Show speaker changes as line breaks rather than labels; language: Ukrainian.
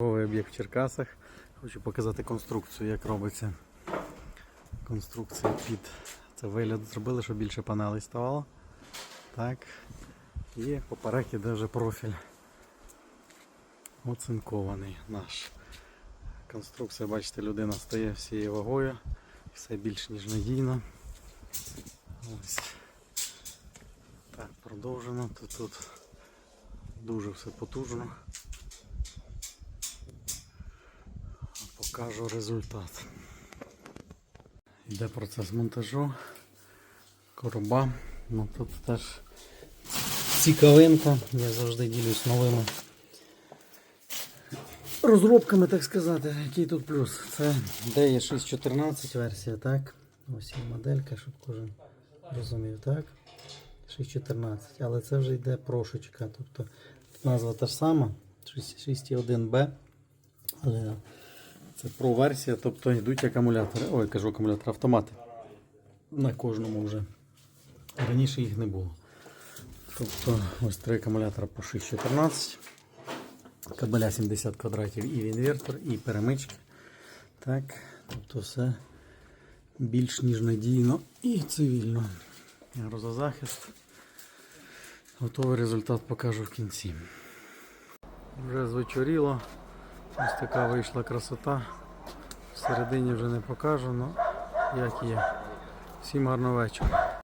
Черговий об'єкт в Черкасах. Хочу показати конструкцію, як робиться. Конструкція під це вигляд зробили, щоб більше панелей ставало. Так. І поперек іде вже профіль. Оцинкований наш. Конструкція, бачите, людина стає всією вагою. Все більш ніж надійно. Ось. Так, продовжено. Тут, тут дуже все потужно. Покажу результат. Йде процес монтажу. Короба. Ну тут теж цікавинка. Я завжди ділюсь новими розробками, так сказати. Який тут плюс? Це DE614 версія, так? Ось є моделька, щоб кожен розумів, так? 6.14, але це вже йде прошечка. Тобто назва та ж сама, 6.1B, але це Pro версія, тобто йдуть акумулятори. Ой, кажу акумулятори, автомати. На кожному вже. Раніше їх не було. Тобто ось три акумулятора по 6.14. Кабеля 70 квадратів і інвертор, і перемички. Так, тобто все більш ніж надійно і цивільно. Грозозахист. Готовий результат покажу в кінці. Вже звечоріло. Ось така вийшла красота. Всередині вже не покажу, але як є. Всім гарного вечора.